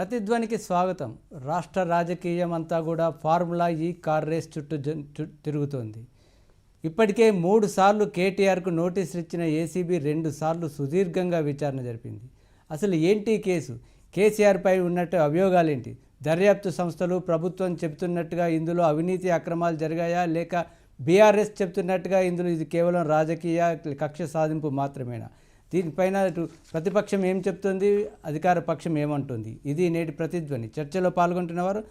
ప్రతిధ్వనికి స్వాగతం. రాష్ట్ర రాజకీయం అంతా కూడా ఫార్ములా ఈ కార్ రేస్ చుట్టూ చు- తిరుగుతోంది. ఇప్పటికే మూడు సార్లు కేటీఆర్కు నోటీసులు ఇచ్చిన ఏసీబీ రెండు సార్లు సుదీర్ఘంగా విచారణ జరిపింది. అసలు ఏంటి కేసు? కేసీఆర్పై ఉన్నట్టు అభియోగాలేంటి? దర్యాప్తు సంస్థలు ప్రభుత్వం చెబుతున్నట్టుగా ఇందులో అవినీతి అక్రమాలు జరిగాయా? లేక బీఆర్ఎస్ చెప్తున్నట్టుగా ఇందులో ఇది కేవలం రాజకీయ కక్ష సాధింపు మాత్రమేనా? దీనిపైన ప్రతిపక్షం ఏం చెప్తుంది? అధికార పక్షం ఏమంటుంది? ఇది నేటి ప్రతిధ్వని. చర్చలో పాల్గొంటున్నవారు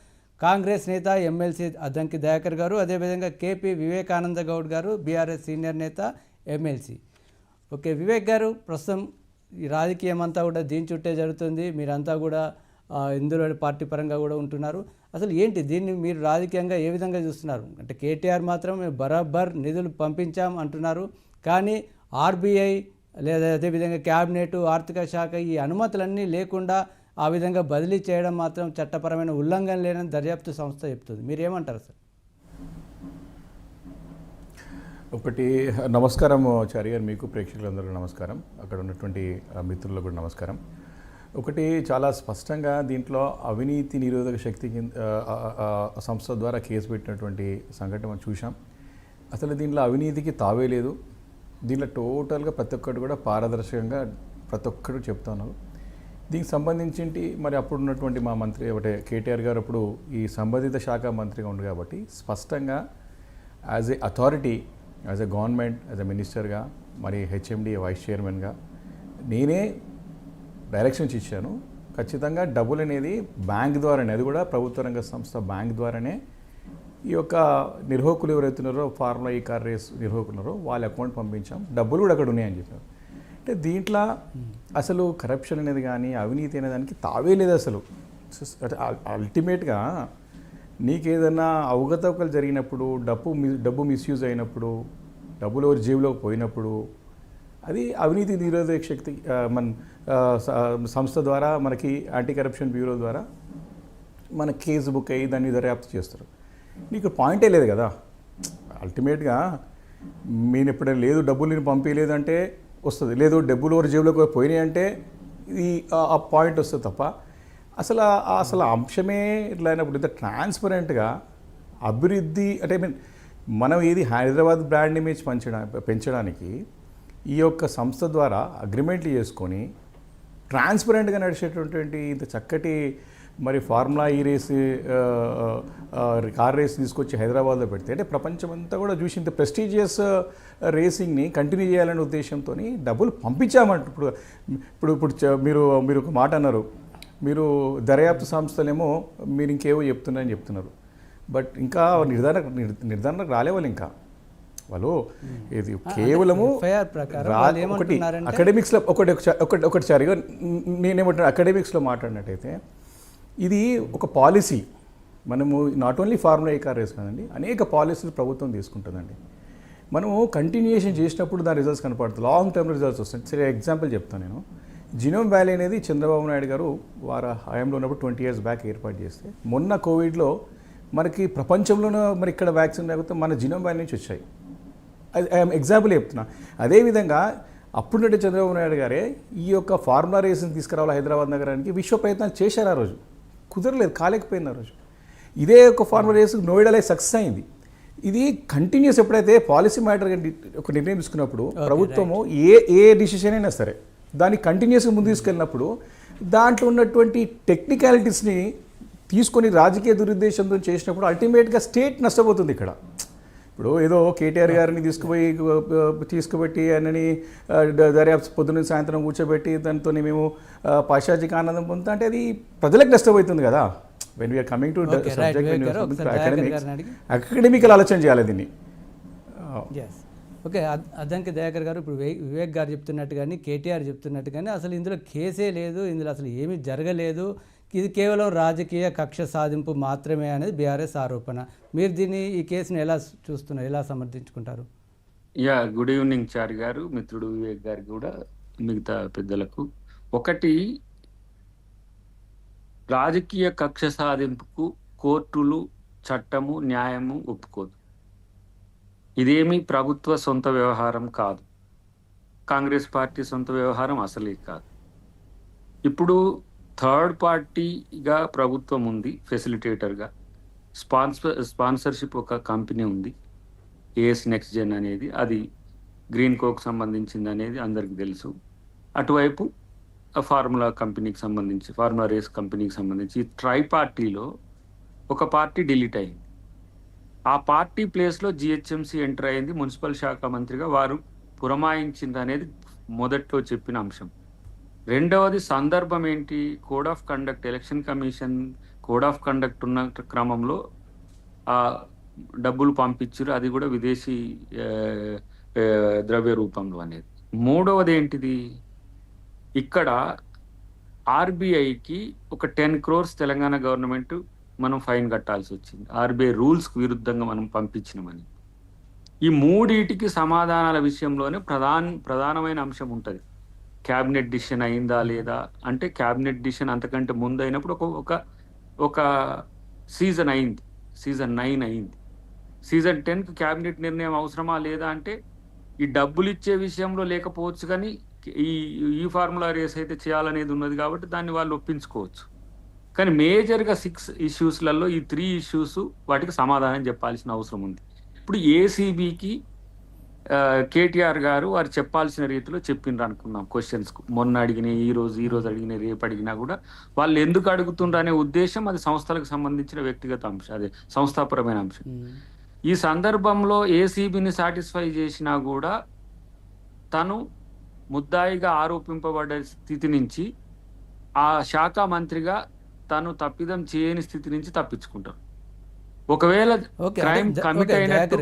కాంగ్రెస్ నేత ఎమ్మెల్సీ అద్దంకి దయాకర్ గారు అదేవిధంగా KP Vivekananda Goud garu BRS senior నేత ఎమ్మెల్సీ. ఓకే వివేక్ గారు ప్రస్తుతం ఈ రాజకీయం అంతా కూడా దీని చుట్టే జరుగుతుంది. మీరంతా కూడా ఇందులో పార్టీ పరంగా కూడా ఉంటున్నారు. అసలు ఏంటి దీన్ని మీరు రాజకీయంగా ఏ విధంగా చూస్తున్నారు? అంటే కేటీఆర్ మాత్రం బరాబర్ నిధులు పంపించాం అంటున్నారు. కానీ ఆర్బీఐ లేదా అదేవిధంగా క్యాబినెట్ ఆర్థిక శాఖ ఈ అనుమతులన్నీ లేకుండా ఆ విధంగా బదిలీ చేయడం మాత్రం చట్టపరమైన ఉల్లంఘన లేనని దర్యాప్తు సంస్థ చెప్తుంది. మీరేమంటారు సార్? ఒకటి నమస్కారం చారి గారు మీకు ప్రేక్షకులందరూ నమస్కారం. అక్కడ ఉన్నటువంటి మిత్రులకు కూడా నమస్కారం. ఒకటి చాలా స్పష్టంగా దీంట్లో అవినీతి నిరోధక శక్తి కింద సంస్థ ద్వారా కేసు పెట్టినటువంటి సంఘటన మనం చూసాం అసలు దీంట్లో అవినీతికి తావే లేదు. దీంట్లో టోటల్గా ప్రతి ఒక్కరు కూడా పారదర్శకంగా ప్రతి ఒక్కరు చెప్తా ఉన్నారు దీనికి సంబంధించి మరి అప్పుడు ఉన్నటువంటి మా మంత్రి ఒకటే కేటీఆర్ గారు అప్పుడు ఈ సంబంధిత శాఖ మంత్రిగా ఉండు కాబట్టి స్పష్టంగా as a authority as a government as a మినిస్టర్గా మరి హెచ్ఎండి వైస్ చైర్మన్గా నేనే డైరెక్షన్స్ ఇచ్చాను. ఖచ్చితంగా డబ్బులు అనేది బ్యాంక్ ద్వారానే అది కూడా ప్రభుత్వ రంగ సంస్థ బ్యాంక్ ద్వారానే ఈ యొక్క నిర్వాహకులు ఎవరైతున్నారో ఫార్ములా ఈ కార్ రేస్ నిర్వాహకులున్నారో వాళ్ళ అకౌంట్ పంపించాం. డబ్బులు కూడా అక్కడ ఉన్నాయని చెప్పారు. అంటే దీంట్లో అసలు కరప్షన్ అనేది కానీ అవినీతి అనే దానికి తావే లేదు అసలు. అల్టిమేట్గా నీకేదన్నా అవగతవకలు జరిగినప్పుడు డబ్బు మిస్ డబ్బు మిస్యూజ్ అయినప్పుడు డబ్బులు ఎవరి జేబులోకి పోయినప్పుడు అది అవినీతి నిరోధక శక్తి మన సంస్థ ద్వారా మనకి యాంటీ కరప్షన్ బ్యూరో ద్వారా మన కేసు బుక్ అయ్యి దాన్ని దర్యాప్తు చేస్తారు. నీకు పాయింటే లేదు కదా. అల్టిమేట్గా నేను ఎప్పుడైనా లేదు డబ్బులు నేను పంపించలేదంటే వస్తుంది. లేదు డబ్బులు ఎవరు జేబులోకి పోయినాయి అంటే ఇది ఆ- పాయింట్ వస్తుంది తప్ప. అసలు అసలు అంశమే ఇట్లా అయినప్పుడు ఇంత ట్రాన్స్పరెంట్గా అభివృద్ధి అంటే ఐ మీన్ మనం ఏది హైదరాబాద్ బ్రాండ్ ఇమేజ్ పెంచడా పెంచడానికి ఈ యొక్క సంస్థ ద్వారా అగ్రిమెంట్లు చేసుకొని ట్రాన్స్పరెంట్గా నడిచేటటువంటి ఇంత చక్కటి మరి ఫార్ములా ఈ రేస్ కార్ రేస్ తీసుకొచ్చి హైదరాబాద్లో పెడితే అంటే ప్రపంచం అంతా కూడా చూసి ఇంత ప్రెస్టీజియస్ రేసింగ్ని కంటిన్యూ చేయాలనే ఉద్దేశంతో డబ్బులు పంపించామంట. ఇప్పుడు ఇప్పుడు ఇప్పుడు మీరు మీరు ఒక మాట అన్నారు. మీరు దర్యాప్తు సంస్థలేమో మీరు ఇంకేవో చెప్తున్నారని చెప్తున్నారు. బట్ ఇంకా నిర్ధారణ నిర్- నిర్ధారణకు రాలే వాళ్ళు ఇంకా వాళ్ళు ఇది కేవలము ఒకటి అకాడమిక్స్లో ఒకటి ఒకటి ఒకటి సరిగా నేనేమంటున్నా అకాడమిక్స్లో మాట్లాడినట్టయితే ఇది ఒక పాలసీ. మనము not only formula a car race కాదండి అనేక పాలసీలు ప్రభుత్వం తీసుకుంటుందండి. మనము కంటిన్యూషన్ చేసినప్పుడు దాని రిజల్ట్స్ కనపడుతుంది లాంగ్ టర్మ్ రిజల్ట్స్ వస్తాయి. సరే ఎగ్జాంపుల్ చెప్తాను నేను. జినోమ్ వ్యాలీ అనేది చంద్రబాబు నాయుడు గారు వారి హయాంలో ఉన్నప్పుడు ట్వంటీ ఇయర్స్ బ్యాక్ ఏర్పాటు చేస్తే మొన్న కోవిడ్లో మనకి ప్రపంచంలోనూ మరి ఇక్కడ వ్యాక్సిన్ లేకపోతే మన జినోమ్ వ్యాలీ నుంచి వచ్చాయి. ఐఎమ్ ఎగ్జాంపుల్ చెప్తున్నా. అదేవిధంగా అప్పుడున్నట్టు చంద్రబాబు నాయుడు గారే ఈ యొక్క ఫార్ములా రేస్ని తీసుకురావాలి హైదరాబాద్ నగరానికి? విశ్వ ప్రయత్నాలు చేశారు ఆ రోజు. కుదరలేదు కాలేకపోయింది ఆ రోజు. ఇదే ఒక ఫార్ములా రేస్ నోయిడాలో సక్సెస్ అయింది. ఇది కంటిన్యూస్ ఎప్పుడైతే పాలసీ మ్యాటర్ ఒక నిర్ణయం తీసుకున్నప్పుడు ప్రభుత్వము ఏ ఏ డిసిషన్ అయినా సరే దాన్ని కంటిన్యూస్గా ముందు తీసుకెళ్ళినప్పుడు దాంట్లో ఉన్నటువంటి టెక్నికాలిటీస్ని తీసుకొని రాజకీయ దురుద్దేశంతో చేసినప్పుడు అల్టిమేట్గా స్టేట్ నష్టపోతుంది ఇక్కడ. ఇప్పుడు ఏదో కేటీఆర్ గారిని తీసుకుపోయి తీసుకుపెట్టి ఆయనని దర్యాప్తు పొద్దున్న సాయంత్రం కూర్చోబెట్టి దాంతో మేము పాశ్చాత్యక ఆనందం పొందుతా అంటే అది ప్రజలకు నష్టపోతుంది కదా. When we are coming to అడిగి. అకాడమికల్ ఆలోచన చేయాలి దీన్ని. ఓకే అద్- అద్దంకి దయాకర్ గారు ఇప్పుడు వివేక్ గారు చెప్తున్నట్టు కానీ కేటీఆర్ చెప్తున్నట్టు కానీ అసలు ఇందులో కేసే లేదు ఇందులో అసలు ఏమీ జరగలేదు. ఇది కేవలం రాజకీయ కక్ష సాధింపు మాత్రమే అనేది బీఆర్ఎస్ ఆరోపణ. మీరు దీన్ని ఈ కేసును ఎలా చూస్తున్నారు? ఎలా సమర్థించుకుంటారు? యా గుడ్ ఈవినింగ్ చార్ గారు మిత్రుడు వివేక్ గారు కూడా మిగతా పెద్దలకు. ఒకటి రాజకీయ కక్ష సాధింపుకు కోర్టులు చట్టము న్యాయము ఒప్పుకోదు. ఇదేమి ప్రభుత్వ సొంత వ్యవహారం కాదు. కాంగ్రెస్ పార్టీ సొంత వ్యవహారం అసలే కాదు. ఇప్పుడు థర్డ్ పార్టీగా ప్రభుత్వం ఉంది ఫెసిలిటేటర్గా. స్పాన్సర్ స్పాన్సర్షిప్ ఒక కంపెనీ ఉంది ఏఎస్ నెక్స్ట్ జెన్ అనేది అది గ్రీన్ కోకు సంబంధించింది అనేది అందరికి తెలుసు. అటువైపు ఫార్ములా కంపెనీకి సంబంధించి ఫార్ములా రేస్ కంపెనీకి సంబంధించి ఈ ట్రై పార్టీలో ఒక పార్టీ డిలీట్ అయింది. ఆ పార్టీ ప్లేస్లో జిహెచ్ఎంసీ ఎంటర్ అయింది మున్సిపల్ శాఖ మంత్రిగా వారు పురమాయించింది అనేది మొదట్లో చెప్పిన అంశం. రెండవది సందర్భం ఏంటి? Code of conduct election commission code of conduct ఉన్న క్రమంలో ఆ డబ్బులు పంపించారు అది కూడా విదేశీ ద్రవ్య రూపంలో అనేది. మూడవది ఏంటిది? ఇక్కడ ఆర్బీఐకి ఒక టెన్ క్రోర్స్ తెలంగాణ గవర్నమెంట్ మనం ఫైన్ కట్టాల్సి వచ్చింది. ఆర్బీఐ రూల్స్కి విరుద్ధంగా మనం పంపించినామని. ఈ మూడిటికి సమాధానాల విషయంలోనే ప్రధాన ప్రధానమైన అంశం ఉంటుంది. క్యాబినెట్ డిసిషన్ అయిందా లేదా? అంటే క్యాబినెట్ డిసిషన్ అంతకంటే ముందు అయినప్పుడు ఒక ఒక ఒక సీజన్ అయింది. సీజన్ నైన్ అయింది. సీజన్ టెన్కి క్యాబినెట్ నిర్ణయం అవసరమా లేదా అంటే ఈ డబ్బులు ఇచ్చే విషయంలో లేకపోవచ్చు కానీ ఈ ఈ ఫార్ములా రేస్ అయితే చేయాలనేది ఉన్నది కాబట్టి దాన్ని వాళ్ళు ఒప్పించుకోవచ్చు. కానీ మేజర్గా సిక్స్ ఇష్యూస్లలో ఈ త్రీ ఇష్యూస్ వాటికి సమాధానం చెప్పాల్సిన అవసరం ఉంది. ఇప్పుడు ఏసీబీకి కేటీఆర్ గారు వారు చెప్పాల్సిన రీతిలో చెప్పిండ్రు అనుకున్నాం క్వశ్చన్స్ మొన్న అడిగిన ఈ రోజు ఈ రోజు అడిగిన రేపు అడిగినా కూడా వాళ్ళు ఎందుకు అడుగుతుండ్రు అనే ఉద్దేశం అది సంస్థలకు సంబంధించిన వ్యక్తిగత అంశం అదే సంస్థాపరమైన అంశం. ఈ సందర్భంలో ఏసీబీని సాటిస్ఫై చేసినా కూడా తను ముద్దాయిగా ఆరోపింపబడ్డ స్థితి నుంచి ఆ శాఖ మంత్రిగా తను తప్పిదం చేయని స్థితి నుంచి తప్పించుకుంటారు. ఒకవేళ క్రైమ్ కమిట్ అయినట్టు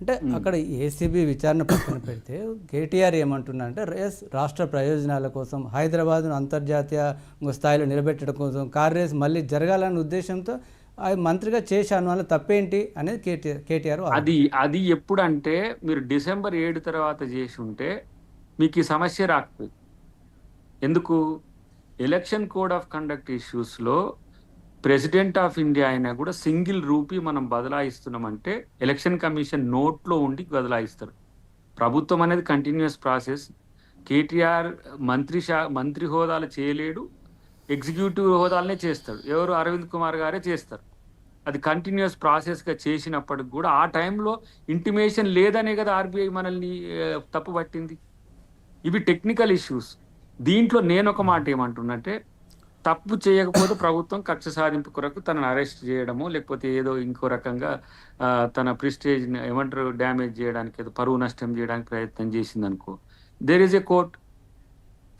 అంటే అక్కడ ఏసీబీ విచారణ పక్కన పెడితే కేటీఆర్ ఏమంటున్నా అంటే రేస్ రాష్ట్ర ప్రయోజనాల కోసం హైదరాబాద్ను అంతర్జాతీయ స్థాయిలో నిలబెట్టడం కోసం కార్ రేస్ మళ్ళీ జరగాలనే ఉద్దేశంతో ఆ మంత్రిగా చేశాను వల్ల తప్పేంటి అనేది కేటీఆర్ కేటీఆర్. అది అది ఎప్పుడంటే మీరు డిసెంబర్ ఏడు తర్వాత చేసి ఉంటే మీకు ఈ సమస్య రాకపోయి ఎందుకు ఎలక్షన్ కోడ్ ఆఫ్ కండక్ట్ ఇష్యూస్లో ప్రెసిడెంట్ ఆఫ్ ఇండియా అయినా కూడా సింగిల్ రూపీ మనం బదలాయిస్తున్నామంటే ఎలక్షన్ కమిషన్ నోట్లో ఉండి బదలాయిస్తారు. ప్రభుత్వం అనేది కంటిన్యూస్ ప్రాసెస్. కేటీఆర్ మంత్రి షా మంత్రి హోదాలు చేయలేడు. ఎగ్జిక్యూటివ్ హోదాలనే చేస్తాడు. ఎవరు? అరవింద్ కుమార్ గారే చేస్తారు. అది కంటిన్యూస్ ప్రాసెస్గా చేసినప్పటికి కూడా ఆ టైంలో ఇంటిమేషన్ లేదనే కదా ఆర్బీఐ మనల్ని తప్పు పట్టింది ఇవి టెక్నికల్ ఇష్యూస్. దీంట్లో నేను ఒక మాట ఏమంటున్నంటే తప్పు చేయకపోతే ప్రభుత్వం కక్ష సాధింపు కొరకు తనను అరెస్ట్ చేయడము లేకపోతే ఏదో ఇంకో రకంగా తన ప్రిస్టేజ్ ఏమంటారు డ్యామేజ్ చేయడానికి ఏదో పరువు నష్టం చేయడానికి ప్రయత్నం చేసింది అనుకో దేర్ ఈజ్ ఏ కోర్ట్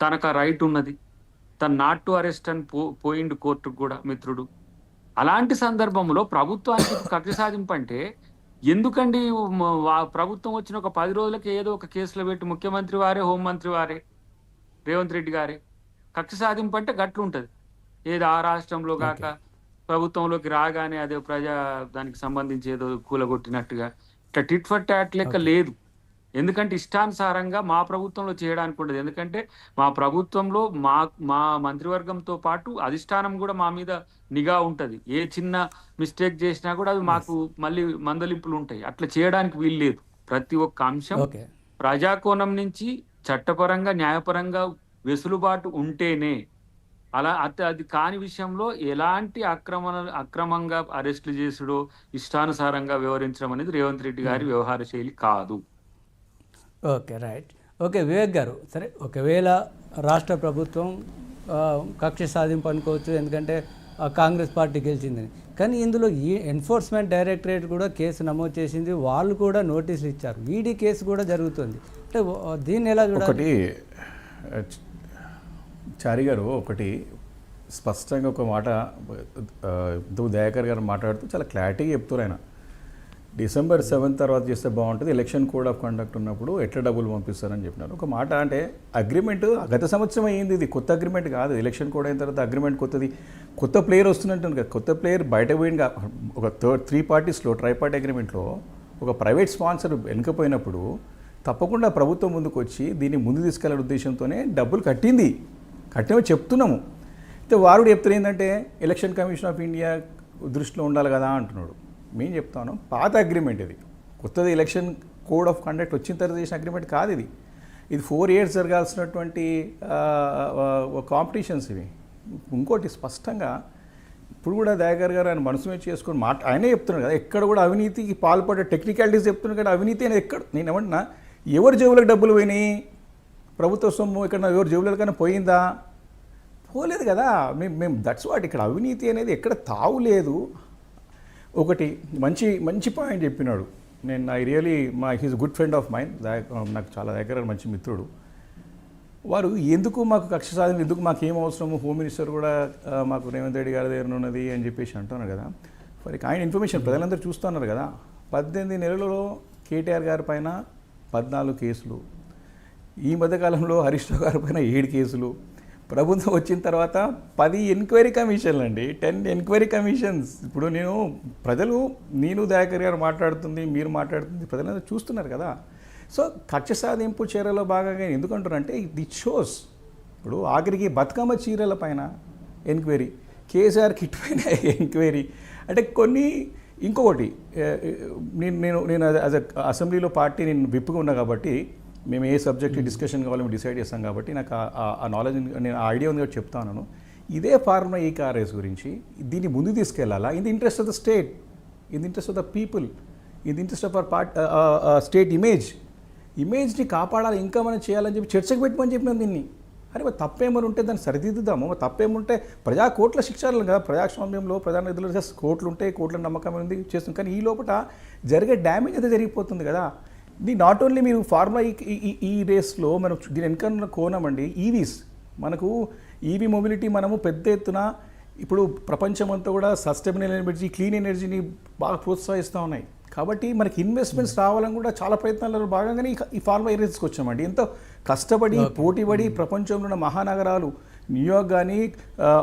తనకు ఆ రైట్ ఉన్నది. తన నాట్ టు అరెస్ట్ అని పో పోయిండు కోర్టుకు కూడా మిత్రుడు. అలాంటి సందర్భంలో ప్రభుత్వానికి కక్ష సాధింపు అంటే ఎందుకండి ప్రభుత్వం వచ్చిన ఒక పది రోజులకి ఏదో ఒక కేసులో పెట్టి ముఖ్యమంత్రి వారే హోంమంత్రి వారే రేవంత్ రెడ్డి గారే. కక్ష సాధింపు అంటే గట్లుంటది. ఏది ఆ రాష్ట్రంలో కాక ప్రభుత్వంలోకి రాగానే అదే ప్రజా దానికి సంబంధించి ఏదో కూలగొట్టినట్టుగా ఇట్లా టిట్ ఫర్ టాట్ లెక్క లేదు. ఎందుకంటే ఇష్టానుసారంగా మా ప్రభుత్వంలో చేయడానికి ఉండదు. ఎందుకంటే మా ప్రభుత్వంలో మా మా మంత్రివర్గంతో పాటు అధిష్టానం కూడా మా మీద నిఘా ఉంటది. ఏ చిన్న మిస్టేక్ చేసినా కూడా అది మాకు మళ్ళీ మందలింపులు ఉంటాయి అట్లా చేయడానికి వీలు లేదు. ప్రతి ఒక్క అంశం ప్రజాకోణం నుంచి చట్టపరంగా న్యాయపరంగా వెసులుబాటు ఉంటేనే అలా అత అది కాని విషయంలో ఎలాంటి అక్రమ అక్రమంగా అరెస్టులు చేసుడో ఇష్టానుసారంగా వ్యవహరించడం అనేది రేవంత్ రెడ్డి గారి వ్యవహార శైలి కాదు. Okay right. ఓకే వివేక్ గారు సరే ఒకవేళ రాష్ట్ర ప్రభుత్వం ఆ, కక్ష సాధింపు అనుకోవచ్చు ఎందుకంటే కాంగ్రెస్ పార్టీ గెలిచిందని. కానీ ఇందులో ఈ ఎన్ఫోర్స్మెంట్ డైరెక్టరేట్ కూడా కేసు నమోదు చేసింది వాళ్ళు కూడా నోటీసులు ఇచ్చారు. ఈడీ కేసు కూడా జరుగుతుంది. అంటే దీన్ని ఎలా చూడాలి? చారి గారు ఒకటి స్పష్టంగా ఒక మాట ఆ, దయాకర్ గారు మాట్లాడుతూ చాలా క్లారిటీగా చెప్తారు ఆయన. డిసెంబర్ సెవెంత్ తర్వాత చేస్తే బాగుంటుంది ఎలక్షన్ కోడ్ ఆఫ్ కండక్ట్ ఉన్నప్పుడు ఎట్లా డబ్బులు పంపిస్తారని చెప్పినారు. ఒక మాట అంటే అగ్రిమెంట్ గత సంవత్సరం అయ్యింది ఇది కొత్త అగ్రిమెంట్ కాదు ఎలక్షన్ కోడ్ అయిన తర్వాత అగ్రిమెంట్ కొత్తది కొత్త ప్లేయర్ వస్తున్నట్టు కదా కొత్త ప్లేయర్ బయట పోయింది ఒక థర్డ్ త్రీ పార్టీస్లో ట్రై పార్టీ అగ్రిమెంట్లో ఒక ప్రైవేట్ స్పాన్సర్ వెనుకపోయినప్పుడు తప్పకుండా ప్రభుత్వం ముందుకు వచ్చి దీన్ని ముందు తీసుకెళ్ళే ఉద్దేశంతోనే డబ్బులు కట్టింది. కట్టినవి చెప్తున్నాము. అయితే వారు చెప్తారు ఏంటంటే ఎలక్షన్ కమిషన్ ఆఫ్ ఇండియా దృష్టిలో ఉండాలి కదా అంటున్నాడు. మేము చెప్తాను పాత అగ్రిమెంట్ ఇది. కొత్తది ఎలక్షన్ కోడ్ ఆఫ్ కండక్ట్ వచ్చిన తర్వాత చేసిన అగ్రిమెంట్ కాదు ఇది. ఇది ఫోర్ ఇయర్స్ జరగాల్సినటువంటి కాంపిటీషన్స్ ఇవి. ఇంకోటి స్పష్టంగా ఇప్పుడు కూడా దయాకర్ గారు ఆయన మనసు మీద చేసుకొని మాట ఆయనే చెప్తున్నాడు కదా ఎక్కడ కూడా అవినీతికి పాల్పడే టెక్నికాలిటీస్ చెప్తున్నాడు కదా అవినీతి అనేది ఎక్కడ? నేను ఏమంటున్నా ఎవరి జేబులకు డబ్బులు పోయినాయి? ప్రభుత్వ సొమ్ము ఇక్కడ ఎవరి జేబులకైనా పోయిందా? పోలేదు కదా. మేము మేము దట్స్ వాట్ ఇక్కడ అవినీతి అనేది ఎక్కడ తావులేదు ఒకటి మంచి మంచి పాయింట్ చెప్పినాడు. నేను ఐ రియలీ మా he's good friend of mind నాకు చాలా దగ్గర మంచి మిత్రుడు. వారు ఎందుకు మాకు కక్ష సాధన ఎందుకు మాకు ఏం అవసరము? హోమ్ మినిస్టర్ కూడా మాకు రేవంత్ రెడ్డి గారి దగ్గర ఉన్నది అని చెప్పేసి అంటున్నారు కదా. మరి ఆయన ఇన్ఫర్మేషన్ ప్రజలందరూ చూస్తున్నారు కదా. పద్దెనిమిది నెలలలో కేటీఆర్ గారి పైన పద్నాలుగు కేసులు. ఈ మధ్యకాలంలో హరీష్ రావు గారి పైన ఏడు కేసులు. ప్రభుత్వం వచ్చిన తర్వాత పది ఎంక్వైరీ కమిషన్లు అండి. టెన్ ఎంక్వైరీ కమిషన్స్ ఇప్పుడు నేను ప్రజలు నేను దయాకర్ గారు మాట్లాడుతుంది మీరు మాట్లాడుతుంది ప్రజలందరూ చూస్తున్నారు కదా. సో కక్ష సాధింపు చీరలో భాగంగా ఎందుకంటారంటే ది షోస్ ఇప్పుడు ఆఖరికి బతుకమ్మ చీరల పైన ఎంక్వైరీ కేసీఆర్ కిట్ పైన ఎంక్వైరీ అంటే కొన్ని ఇంకొకటి నేను నేను నేను యాజ్ అసెంబ్లీలో పార్టీ నేను విప్పుగా ఉన్నా కాబట్టి మేము ఏ సబ్జెక్ట్ డిస్కషన్ కావాలో మేము డిసైడ్ చేస్తాం కాబట్టి నాకు ఆ- నాలెడ్జ్ నేను ఆ ఐడియా ఉంది కాబట్టి చెప్తాను. ఇదే ఫార్ములా ఈ కార్ఎస్ గురించి దీన్ని ముందు తీసుకెళ్ళాలా? In the interest of the state in the interest of the people in the interest of our part state image ఇమేజ్ని కాపాడాలి ఇంకా మనం చేయాలని చెప్పి చర్చకు పెట్టమని చెప్పినాం దీన్ని. అరే మరి తప్పేమని ఉంటే దాన్ని సరిదిద్దుదాము. తప్పేముంటే ప్రజా కోట్ల శిక్షలు కదా. ప్రజాస్వామ్యంలో ప్రధాన నిధులు కోట్లు ఉంటే కోట్ల నమ్మకం ఉంది చేస్తుంది. కానీ ఈ లోపల జరిగే డ్యామేజ్ అయితే జరిగిపోతుంది కదా. ఇది నాట్ ఓన్లీ మీరు ఫార్ములా ఈ- రేస్లో మనం దీని వెనక కోణం అండి ఈవీస్ మనకు ఈవీ మొబిలిటీ మనము పెద్ద ఎత్తున ఇప్పుడు ప్రపంచమంతా కూడా సస్టైనబుల్ ఎనర్జీ క్లీన్ ఎనర్జీని బాగా ప్రోత్సహిస్తూ ఉన్నాయి. కాబట్టి మనకి ఇన్వెస్ట్మెంట్స్ రావాలని కూడా చాలా ప్రయత్నాలలో భాగంగానే ఈ- ఈ ఫార్మా ఏరియాస్కి వచ్చామండి. ఎంతో కష్టపడి పోటీపడి ప్రపంచంలో ఉన్న మహానగరాలు న్యూయార్క్ కానీ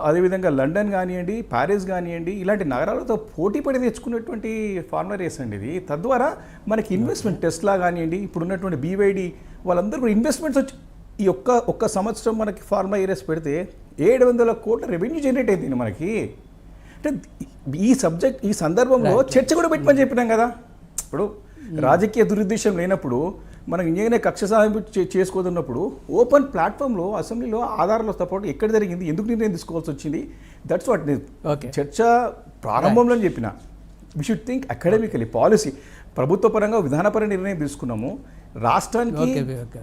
అదేవిధంగా లండన్ కానివ్వండి ప్యారిస్ కానివ్వండి ఇలాంటి నగరాలతో పోటీ పడి తెచ్చుకున్నటువంటి ఫార్మా రేస్ అండి ఇది. తద్వారా మనకి ఇన్వెస్ట్మెంట్ టెస్ట్లా కానివ్వండి ఇప్పుడు ఉన్నటువంటి బీవైడి వాళ్ళందరూ కూడా ఇన్వెస్ట్మెంట్స్ వచ్చి ఈ ఒక్క ఒక్క సంవత్సరం మనకి ఫార్మా ఏరియాస్ పెడితే ఏడు వందల కోట్ల రెవెన్యూ జనరేట్ అయింది మనకి. అంటే ఈ సబ్జెక్ట్ ఈ సందర్భంలో చర్చ కూడా పెట్టమని చెప్పినాం కదా. ఇప్పుడు రాజకీయ దురుద్దేశం లేనప్పుడు మనం ఇంజనీర్ కక్ష సాధింపు చేసుకోదున్నప్పుడు ఓపెన్ ప్లాట్ఫామ్లో అసెంబ్లీలో ఆధారాలతో పాటు ఎక్కడ జరిగింది ఎందుకు నిర్ణయం తీసుకోవాల్సి వచ్చింది దట్స్ వాట్. చర్చ ప్రారంభంలో అని చెప్పిన. We should think academically policy ప్రభుత్వ పరంగా విధానపర నిర్ణయం తీసుకున్నాము. రాష్ట్రానికి.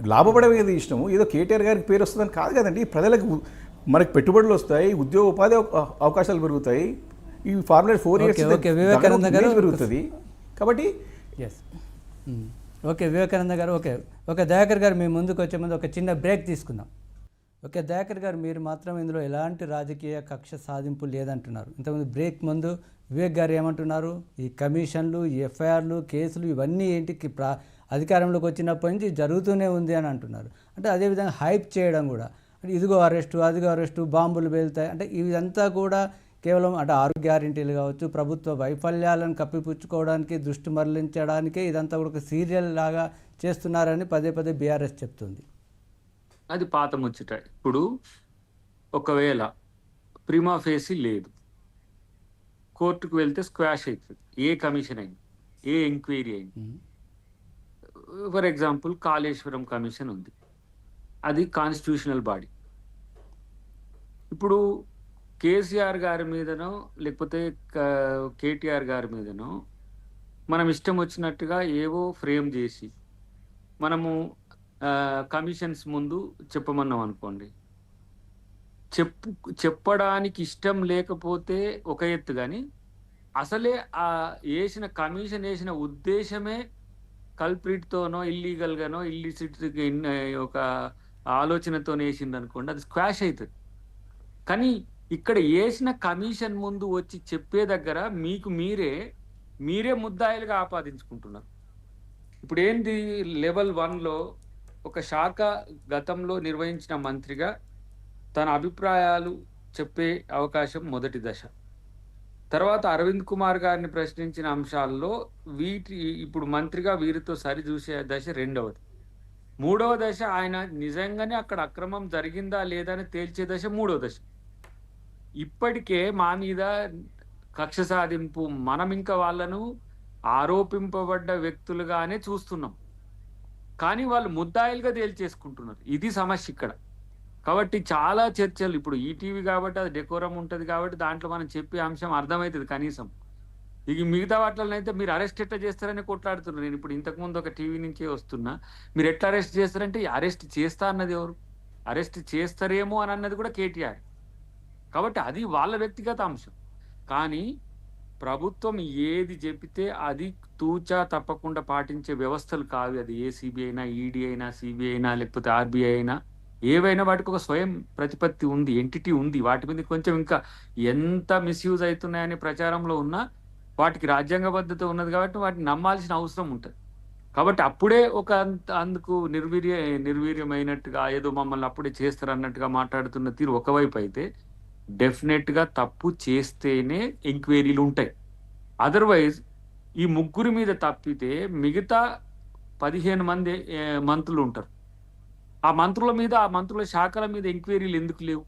లాభపడేది ఇష్టము. ఏదో కేటీఆర్ గారికి పేరు వస్తుందని కాదు కదండి. ప్రజలకు మనకు పెట్టుబడులు వస్తాయి ఉద్యోగ ఉపాధి అవ- అవకాశాలు పెరుగుతాయి. ఈ ఫార్ములా ఫోర్ ఇయర్స్ పెరుగుతుంది. కాబట్టి ఎస్ ఓకే వివేకానంద గారు ఓకే. ఓకే దయాకర్ గారు మీ ముందుకు వచ్చే ముందు ఒక చిన్న బ్రేక్ తీసుకుందాం. ఓకే దయాకర్ గారు మీరు మాత్రం ఇందులో ఎలాంటి రాజకీయ కక్ష సాధింపు లేదంటున్నారు. ఇంతకుముందు బ్రేక్ ముందు వివేక్ గారు ఏమంటున్నారు? ఈ కమిషన్లు ఎఫ్ఐఆర్లు కేసులు ఇవన్నీ ఏంటి? ప్రా అధికారంలోకి వచ్చినప్పటి నుంచి జరుగుతూనే ఉంది అని అంటున్నారు. అంటే అదేవిధంగా హైప్ చేయడం కూడా. అంటే ఇదిగో అరెస్టు అదిగో అరెస్టు బాంబులు పేలుతాయి. అంటే ఇదంతా కూడా కేవలం అంటే ఆరు గ్యారెంటీలు కావచ్చు ప్రభుత్వ వైఫల్యాలను కప్పిపుచ్చుకోవడానికి దృష్టి మరలించడానికే ఇదంతా కూడా ఒక సీరియల్ లాగా చేస్తున్నారని పదే పదే బీఆర్ఎస్ చెప్తుంది. అది పాత ముచ్చట. ఇప్పుడు ఒకవేళ ప్రిమా ఫేసి లేదు. కోర్టుకు వెళ్తే స్క్వాష్ అవుతుంది ఏ కమిషన్ అయింది? ఏ ఎంక్వైరీ అయింది. ఫర్ ఎగ్జాంపుల్ కాళేశ్వరం కమిషన్ ఉంది. అది కాన్స్టిట్యూషనల్ బాడీ. ఇప్పుడు కేసీఆర్ గారి మీదనో లేకపోతే కేటీఆర్ గారి మీదనో మనం ఇష్టం వచ్చినట్టుగా ఏవో ఫ్రేమ్ చేసి మనము కమిషన్స్ ముందు చెప్పమన్నాం అనుకోండి. చెప్పు చెప్పడానికి ఇష్టం లేకపోతే ఒక ఎత్తు కానీ అసలే ఆ వేసిన కమిషన్ వేసిన ఉద్దేశమే కల్ప్రిట్తోనో ఇల్లీగల్గానో ఇల్లిసిట్ ఒక ఆలోచనతో వేసింది అనుకోండి అది స్క్వాష్ అవుతుంది కానీ ఇక్కడ వేసిన కమిషన్ ముందు వచ్చి చెప్పే దగ్గర మీకు మీరే మీరే ముద్దాయిలుగా ఆపాదించుకుంటున్నారు. ఇప్పుడు ఏంది లెవెల్ వన్లో ఒక శాఖ గతంలో నిర్వహించిన మంత్రిగా తన అభిప్రాయాలు చెప్పే అవకాశం మొదటి దశ. తర్వాత అరవింద్ కుమార్ గారిని ప్రశ్నించిన అంశాల్లో వీటి ఇప్పుడు మంత్రిగా వీరితో సరిచూసే దశ రెండవది. మూడవ దశ ఆయన నిజంగానే అక్కడ అక్రమం జరిగిందా లేదా అని తేల్చే దశ మూడవ దశ. ఇప్పటికే మా మీద కక్ష సాధింపు మనం ఇంకా వాళ్ళను ఆరోపింపబడ్డ వ్యక్తులుగానే చూస్తున్నాం. కానీ వాళ్ళు ముద్దాయిలుగా తేల్చేసుకుంటున్నారు. ఇది సమస్య ఇక్కడ. కాబట్టి చాలా చర్చలు. ఇప్పుడు ఈటీవీ కాబట్టి అది డెకోరం ఉంటుంది కాబట్టి దాంట్లో మనం చెప్పే అంశం అర్థమవుతుంది కనీసం. ఇక మిగతా వాటిలో అయితే మీరు అరెస్ట్ ఎట్లా చేస్తారని కొట్లాడుతున్నారు. నేను ఇప్పుడు ఇంతకుముందు ఒక టీవీ నుంచే వస్తున్నా. మీరు ఎట్లా అరెస్ట్ చేస్తారంటే అరెస్ట్ చేస్తా అన్నది ఎవరు? అరెస్ట్ చేస్తారేమో అని అన్నది కూడా కేటీఆర్. కాబట్టి అది వాళ్ళ వ్యక్తిగత అంశం. కానీ ప్రభుత్వం ఏది చెబితే అది తూచా తప్పకుండా పాటించే వ్యవస్థలు కావు అది ఏసీబీ అయినా ఈడీ అయినా సిబిఐ అయినా లేకపోతే ఆర్బీఐ అయినా ఏవైనా వాటికి ఒక స్వయం ప్రతిపత్తి ఉంది ఎంటిటీ ఉంది. వాటి మీద కొంచెం ఇంకా ఎంత మిస్యూజ్ అవుతున్నాయనే ప్రచారంలో ఉన్నా వాటికి రాజ్యాంగబద్ధత ఉన్నది కాబట్టి వాటిని నమ్మాల్సిన అవసరం ఉంటుంది. కాబట్టి అప్పుడే ఒక అంత- అందుకు నిర్వీర్య నిర్వీర్యమైనట్టుగా ఏదో మమ్మల్ని అప్పుడే చేస్తారు అన్నట్టుగా మాట్లాడుతున్న తీరు ఒకవైపు అయితే డెఫినెట్గా తప్పు చేస్తేనే ఎంక్వైరీలు ఉంటాయి. అదర్వైజ్ ఈ ముగ్గురి మీద తప్పితే మిగతా పదిహేను మంది మంత్రులు ఉంటారు. ఆ మంత్రుల మీద ఆ మంత్రుల శాఖల మీద ఎంక్వైరీలు ఎందుకు లేవు?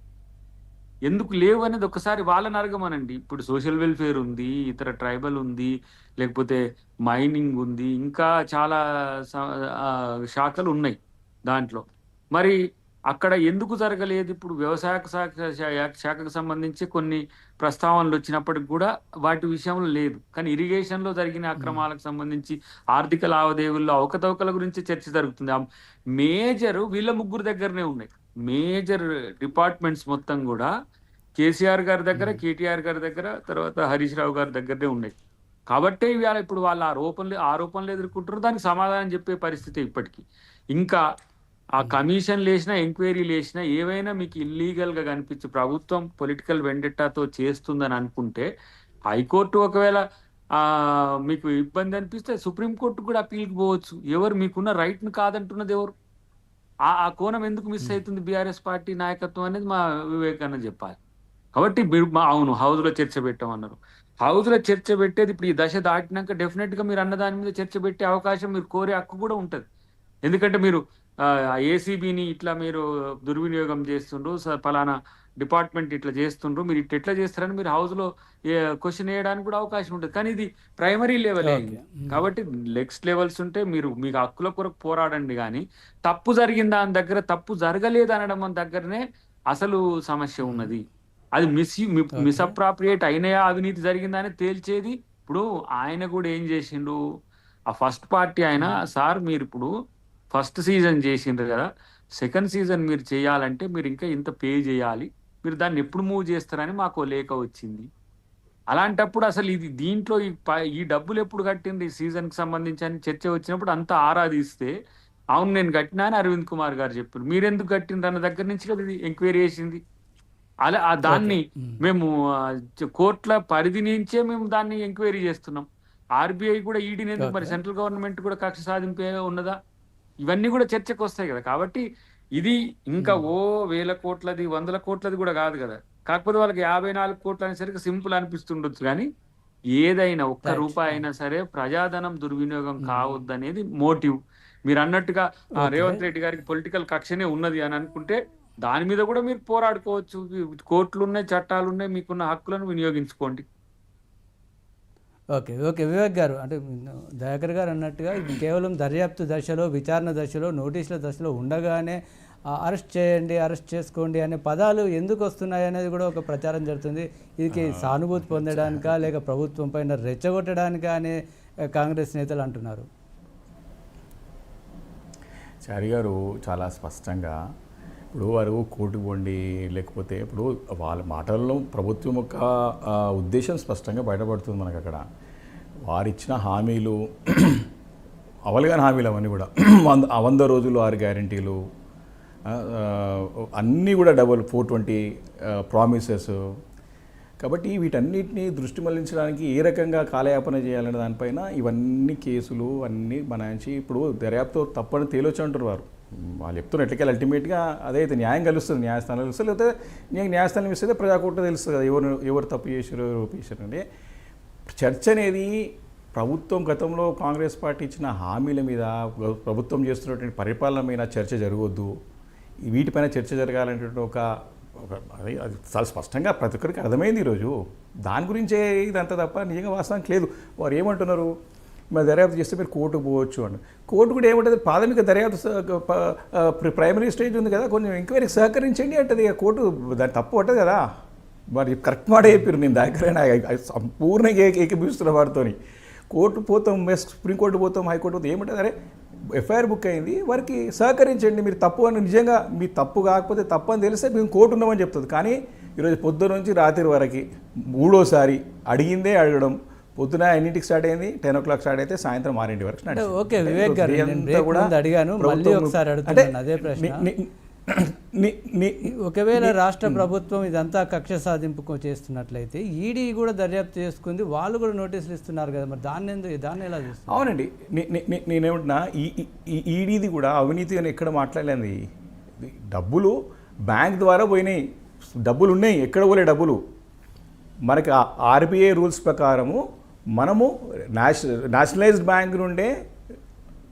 ఎందుకు లేవు అనేది ఒకసారి వాళ్ళని అడగమనండి. ఇప్పుడు సోషల్ వెల్ఫేర్ ఉంది ఇతర ట్రైబల్ ఉంది లేకపోతే మైనింగ్ ఉంది ఇంకా చాలా శాఖలు ఉన్నాయి దాంట్లో. మరి అక్కడ ఎందుకు జరగలేదు? ఇప్పుడు వ్యవసాయ శాఖ శాఖకు సంబంధించి కొన్ని ప్రస్తావనలు వచ్చినప్పటికి కూడా వాటి విషయంలో లేదు. కానీ ఇరిగేషన్లో జరిగిన అక్రమాలకు సంబంధించి ఆర్థిక లావాదేవీల్లో అవకతవకల గురించి చర్చ జరుగుతుంది. మేజర్ వీళ్ళ ముగ్గురు దగ్గరనే ఉన్నాయి. మేజర్ డిపార్ట్మెంట్స్ మొత్తం కూడా కేసీఆర్ గారి దగ్గర కేటీఆర్ గారి దగ్గర తర్వాత హరీష్ రావు గారి దగ్గరనే ఉన్నాయి. కాబట్టే ఇవాళ ఇప్పుడు వాళ్ళ ఆరోపణలు ఆరోపణలు ఎదుర్కొంటారు దానికి సమాధానం చెప్పే పరిస్థితి ఇప్పటికీ. ఇంకా ఆ కమిషన్లు వేసినా ఎంక్వైరీలు వేసినా ఏవైనా మీకు ఇల్లీగల్గా కనిపించి ప్రభుత్వం పొలిటికల్ వెండెట్టాతో చేస్తుందని అనుకుంటే హైకోర్టు ఒకవేళ ఆ మీకు ఇబ్బంది అనిపిస్తే సుప్రీంకోర్టు కూడా అప్పీల్కి పోవచ్చు. ఎవరు మీకున్న రైట్ను కాదంటున్నది ఎవరు? ఆ ఆ కోణం ఎందుకు మిస్ అవుతుంది బీఆర్ఎస్ పార్టీ నాయకత్వం అనేది మా వివేకానంద చెప్పాలి. కాబట్టి మీరు అవును హౌస్లో చర్చ పెట్టామన్నారు. హౌస్లో చర్చ పెట్టేది ఇప్పుడు ఈ దశ దాటినాక డెఫినెట్గా మీరు అన్న దాని మీద చర్చ పెట్టే అవకాశం మీరు కోరే హక్కు కూడా ఉంటది. ఎందుకంటే మీరు ఏసీబీని ఇట్లా మీరు దుర్వినియోగం చేస్తుండ్రు పలానా డిపార్ట్మెంట్ ఇట్లా చేస్తుండ్రు మీరు ఇట్లా ఎట్లా చేస్తారని మీరు హౌస్లో క్వశ్చన్ వేయడానికి కూడా అవకాశం ఉంటుంది. కానీ ఇది ప్రైమరీ లెవెల్. కాబట్టి నెక్స్ట్ లెవెల్స్ ఉంటే మీరు మీకు హక్కుల కొరకు పోరాడండి కానీ తప్పు జరిగిందా అని దగ్గర తప్పు జరగలేదు అనడం మన దగ్గరనే అసలు సమస్య ఉన్నది. అది మిస్ మిస్అప్రాప్రియేట్ అయినాయా అవినీతి జరిగిందా అని తేల్చేది. ఇప్పుడు ఆయన కూడా ఏం చేసిండు? ఆ ఫస్ట్ పార్టీ ఆయన సార్ మీరు ఇప్పుడు ఫస్ట్ సీజన్ చేసిండ్రు కదా సెకండ్ సీజన్ మీరు చేయాలంటే మీరు ఇంకా ఇంత పే చేయాలి. మీరు దాన్ని ఎప్పుడు మూవ్ చేస్తారని మాకు లేఖ వచ్చింది. అలాంటప్పుడు అసలు ఇది దీంట్లో ఈ డబ్బులు ఎప్పుడు కట్టింది ఈ సీజన్కి సంబంధించి అని చర్చ వచ్చినప్పుడు అంతా ఆరాధిస్తే అవును నేను కట్టినా అని అరవింద్ కుమార్ గారు చెప్పారు. మీరెందుకు కట్టిండ్రు అన్న దగ్గర నుంచి కదా ఇది ఎంక్వైరీ చేసింది. అలా ఆ దాన్ని మేము. కోర్టుల పరిధి నుంచే మేము దాన్ని ఎంక్వైరీ చేస్తున్నాం. ఆర్బీఐ కూడా ఈడీని ఎందుకు మరి. సెంట్రల్ గవర్నమెంట్ కూడా కక్ష సాధింపే ఉన్నదా? ఇవన్నీ కూడా చర్చకు వస్తాయి కదా. కాబట్టి ఇది ఇంకా ఓ వేల కోట్లది వందల కోట్లది కూడా కాదు కదా. కాకపోతే వాళ్ళకి యాభై నాలుగు కోట్లు అనేసరికి సింపుల్ అనిపిస్తుండొచ్చు కానీ ఏదైనా ఒక్క. రూపాయి అయినా సరే ప్రజాధనం దుర్వినియోగం కావద్దనేది మోటివ్. మీరు అన్నట్టుగా. రేవంత్ రెడ్డి గారికి పొలిటికల్ కక్షనే ఉన్నది అని అనుకుంటే దాని మీద కూడా మీరు పోరాడుకోవచ్చు. కోర్టులు ఉన్నాయి చట్టాలు ఉన్నాయి మీకున్న హక్కులను వినియోగించుకోండి. ఓకే ఓకే వివేక్ గారు అంటే దయాకర్ గారు అన్నట్టుగా ఇది కేవలం దర్యాప్తు దశలో విచారణ దశలో నోటీసుల దశలో ఉండగానే అరెస్ట్ చేయండి అరెస్ట్ చేసుకోండి అనే పదాలు ఎందుకు వస్తున్నాయి అనేది కూడా ఒక ప్రచారం జరుగుతుంది. ఇది సానుభూతి పొందడానికా లేక ప్రభుత్వం పైన రెచ్చగొట్టడానికా అనే కాంగ్రెస్ నేతలు అంటున్నారు? చారి గారు చాలా స్పష్టంగా ఇప్పుడు వారు కోర్టు పోండి లేకపోతే ఇప్పుడు వాళ్ళ మాటల్లో ప్రభుత్వం యొక్క ఉద్దేశం స్పష్టంగా బయటపడుతుంది మనకు అక్కడ వారిచ్చిన హామీలు అవలుగాని హామీలు అవన్నీ కూడా వంద వంద రోజులు ఆరు గ్యారంటీలు అన్నీ కూడా డబల్ ఫోర్ ట్వంటీ ప్రామిసెస్. కాబట్టి వీటన్నిటిని దృష్టి మళ్ళించడానికి ఏ రకంగా కాలయాపన చేయాలనే దానిపైన ఇవన్నీ కేసులు అన్నీ బనాయించి ఇప్పుడు దర్యాప్తు తప్పని తేలొచ్చు అంటారు వారు. వాళ్ళు చెప్తున్నారు. ఎట్లకెళ్ళి అల్టిమేట్గా అదే అయితే న్యాయం కలుస్తుంది. న్యాయస్థానం కలుస్తుంది. లేకపోతే నీకు న్యాయస్థానం ఇస్తే ప్రజాకోర్టు తెలుస్తుంది కదా. ఎవరు ఎవరు తప్పు చేశారు ఎవరు చేశారు అంటే చర్చ అనేది ప్రభుత్వం గతంలో కాంగ్రెస్ పార్టీ ఇచ్చిన హామీల మీద ప్రభుత్వం చేస్తున్నటువంటి పరిపాలన మీద చర్చ జరగవద్దు వీటిపైన చర్చ జరగాలంటే ఒక ఒక అది అది చాలా స్పష్టంగా ప్రతి ఒక్కరికి అర్థమైంది ఈరోజు. దాని గురించే ఇదంతా తప్ప నిజంగా వాస్తవానికి లేదు. వారు ఏమంటున్నారు? మరి దర్యాప్తు చేస్తే మీరు కోర్టుకు పోవచ్చు అని. కోర్టు కూడా ఏమంటుంది? ప్రాథమిక దర్యాప్తు ప్రైమరీ స్టేజ్ ఉంది కదా కొంచెం ఎంక్వైరీకి సహకరించండి అంటది. కోర్టు దాని తప్పు పట్టదు కదా. మరి కరెక్ట్ మాట చెప్పారు నేను దగ్గర. సంపూర్ణంగా ఏక- ఏకీభవిస్తున్న వారితోని కోర్టు పోతాం మెస్ సుప్రీంకోర్టు పోతాం హైకోర్టు పోతాం ఏమంటుంది? అరే ఎఫ్ఐఆర్ బుక్ అయింది వారికి సహకరించండి మీరు తప్పు అని నిజంగా మీ తప్పు కాకపోతే తప్పు అని తెలిస్తే మేము కోర్టు ఉన్నామని చెప్తుంది. కానీ ఈరోజు పొద్దున నుంచి రాత్రి వరకు మూడోసారి అడిగిందే అడగడం పొద్దున ఎన్నింటికి స్టార్ట్ అయింది? టెన్ ఓ క్లాక్ స్టార్ట్ అయితే సాయంత్రం ఆరింటి వరకు. ఓకే వివేక్ గారు నేను కూడా అడిగాను మళ్ళీ ఒకసారి అడుగుతున్నాను అదే ప్రశ్న. ఒకవేళ రాష్ట్ర ప్రభుత్వం ఇదంతా కక్ష సాధింపు చేస్తున్నట్లయితే ఈడీ కూడా దర్యాప్తు చేసుకుంది వాళ్ళు కూడా నోటీసులు ఇస్తున్నారు కదా మరి దాన్ని ఎందుకు దాన్ని ఎలా చూస్తారు అవునండి. నేనేమంటున్నా ఈ ఈ- ఈ ఈడీది కూడా అవినీతి అని ఎక్కడ మాట్లాడలేదు. డబ్బులు బ్యాంక్ ద్వారా పోయినాయి. డబ్బులు ఉన్నాయి ఎక్కడ పోలే డబ్బులు. మనకి ఆర్బీఐ రూల్స్ ప్రకారము మనము నేషనల్ నేషనలైజ్డ్ బ్యాంక్ నుండే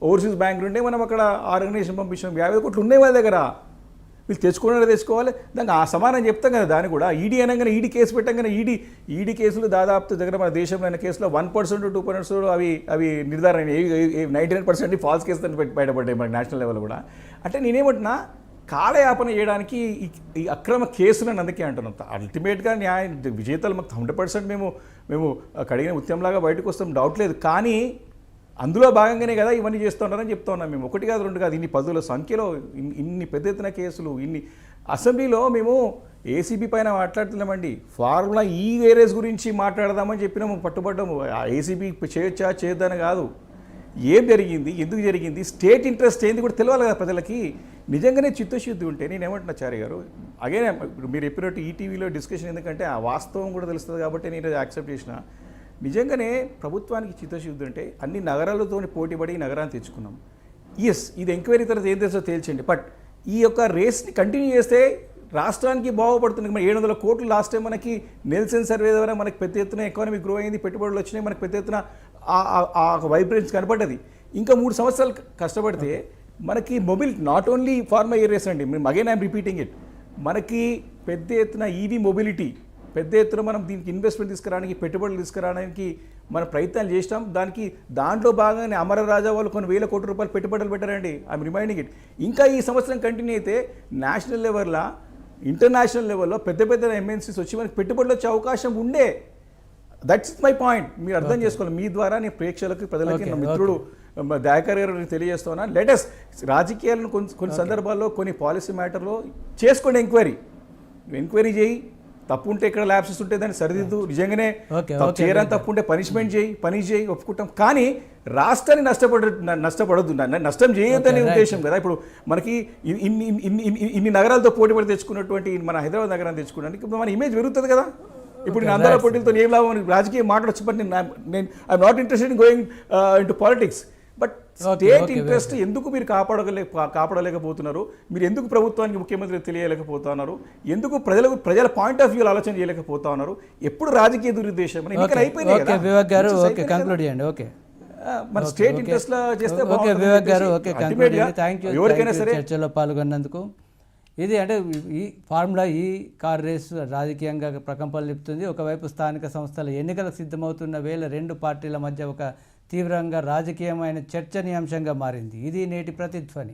ఓవర్సీస్ బ్యాంక్ నుండే మనం అక్కడ ఆర్గనైజేషన్ పంపించాం. యాభై కోట్లు ఉన్నాయి వాళ్ళ దగ్గర. వీళ్ళు తెచ్చుకున్న తెచ్చుకోవాలి. దానికి ఆ సమానం చెప్తాం కదా. దాన్ని కూడా ఈడీ అనగానే ఈడీ కేసు పెట్టంగానే ఈడీ ఈడీ కేసులు దాదాపు దగ్గర మన దేశంలో అయిన కేసులో వన్ పర్సెంట్ టూ పర్సెంట్ అవి అవి నిర్ధారణ ninety nine percent false case బయటపడ్డాయి మనకి నేషనల్ లెవెల్ కూడా. అంటే నేనేమంటున్నా కాలయాపన చేయడానికి ఈ అక్రమ కేసులను అందుకే అంటున్నాం. అల్టిమేట్గా న్యాయ విజేతలు మాకు హండ్రెడ్ పర్సెంట్ మేము మేము కడిగిన ఉద్యమంలాగా బయటకు వస్తాం డౌట్ లేదు. కానీ అందులో భాగంగానే కదా ఇవన్నీ చేస్తున్నారని చెప్తా ఉన్నాం మేము. ఒకటి కాదు రెండు కాదు ఇన్ని పదుల సంఖ్యలో ఇన్ని- ఇన్ని పెద్ద ఎత్తున కేసులు ఇన్ని అసెంబ్లీలో మేము ఏసీబీ పైన మాట్లాడుతున్నామండి. ఫార్ములా ఈ వేరేజ్ గురించి మాట్లాడదామని చెప్పినాము పట్టుబడ్డాము. ఆ ఏసీబీ చేయొచ్చా చేయొద్దని కాదు. ఏం జరిగింది ఎందుకు జరిగింది స్టేట్ ఇంట్రెస్ట్ ఏంది కూడా తెలియాలి కదా ప్రజలకి. నిజంగానే చిత్తశుద్ధి ఉంటే నేను ఏమంటున్నా చారి గారు అగైన్ ఇప్పుడు మీరు చెప్పినట్టు ఈటీవీలో డిస్కషన్ ఎందుకంటే ఆ వాస్తవం కూడా తెలుస్తుంది కాబట్టి నేను యాక్సెప్ట్ చేసిన. నిజంగానే ప్రభుత్వానికి చిత్తశుద్ధి ఉంటే అన్ని నగరాలతో పోటీపడి ఈ నగరాన్ని తెచ్చుకున్నాం. ఎస్ ఇది ఎంక్వైరీ తర్వాత ఏం తెలుసో తేల్చండి బట్ ఈ యొక్క రేస్ని కంటిన్యూ చేస్తే రాష్ట్రానికి బాగుపడుతుంది. మన ఏడు వందల కోట్లు లాస్ట్ టైం మనకి నెల్సన్ సర్వే ద్వారా మనకి పెద్ద ఎత్తున ఎకానమీ గ్రో అయింది పెట్టుబడులు వచ్చినాయి మనకి పెద్ద ఎత్తున ఆ- ఆ- వైబ్రెన్స్ కనపడ్డది. ఇంకా మూడు సంవత్సరాలు కష్టపడితే మనకి mobile not only farmer areas అండి మేము అగైన్ ఐమ్ రిపీటింగ్ ఇట్ మనకి పెద్ద ఎత్తున ఈవీ మొబిలిటీ పెద్ద ఎత్తున మనం దీనికి ఇన్వెస్ట్మెంట్ తీసుకురావడానికి పెట్టుబడులు తీసుకురావడానికి మన ప్రయత్నాలు చేసినాం. దానికి దాంట్లో భాగంగానే అమర రాజా వాళ్ళు కొన్ని వేల కోట్ల రూపాయలు పెట్టుబడులు పెట్టారండి. ఐఎమ్ రిమైండింగ్ ఇట్ ఇంకా ఈ సంవత్సరం కంటిన్యూ అయితే నేషనల్ లెవెల్లో ఇంటర్నేషనల్ లెవెల్లో పెద్ద పెద్ద ఎంఎన్సీస్ వచ్చి మనకి పెట్టుబడులు వచ్చే అవకాశం ఉండే దట్స్ మై పాయింట్ మీరు అర్థం చేసుకోవాలి. మీ ద్వారా నేను ప్రేక్షకులకి ప్రజలకి నా మిత్రుడు దయాకర్ గారు నేను తెలియజేస్తున్నా. లెటెస్ట్ రాజకీయాలను కొన్ని కొన్ని సందర్భాల్లో కొన్ని పాలసీ మ్యాటర్లో చేసుకోండి ఎంక్వైరీ ఎంక్వైరీ చేయి. తప్పు ఉంటే ఇక్కడ ల్యాబ్సెస్ ఉంటే దాన్ని సరిదిద్దు. నిజంగానే తప్పు చేయరని తప్పు ఉంటే పనిష్మెంట్ చేయి పని చేయి ఒప్పుకుంటాం. కానీ రాష్ట్రాన్ని నష్టపడ నష్టపడొద్దు. నష్టం చేయొద్దనే. ఉద్దేశం కదా. ఇప్పుడు మనకి ఇన్ని ఇన్ని నగరాలతో పోటీ పడి తెచ్చుకున్నటువంటి మన హైదరాబాద్ నగరాన్ని తెచ్చుకోవడానికి మన ఇమేజ్ పెరుగుతుంది కదా. ఇప్పుడు నేను అందరూ పోటీలతో ఏం లాభం రాజకీయ మాట్లాడచ్చు బట్ నేను నేను I'm not interested in going into politics but state interest ఎందుకు మీరు కాపాడలే కాపాడలేకపోతున్నారు? మీరు ఎందుకు ప్రభుత్వానికి ముఖ్యమంత్రి తెలియలేకపోతున్నారు? ఎందుకు ప్రజలకు ప్రజల పాయింట్ ఆఫ్ వ్యూ ఆలోచన చేయలేకపోతా ఉన్నారు ఎప్పుడు రాజకీయ దురుద్దేశం? ఎన్నికలు అయిపోయినాయి ఓకే మన స్టేట్ ఇంట్రెస్ట్లో చేస్తే ఓకే వివేక్ గారు ఓకే ఎవరికైనా సరే చర్చలో పాల్గొన్నందుకు. ఇది అంటే ఈ ఫార్ములా ఈ కార్ రేసు రాజకీయంగా ప్రకంపనలు నిపుతుంది. ఒకవైపు స్థానిక సంస్థల ఎన్నికలకు సిద్ధమవుతున్న వేళ రెండు పార్టీల మధ్య ఒక తీవ్రంగా రాజకీయమైన చర్చనీయాంశంగా మారింది. ఇది నేటి ప్రతిధ్వని.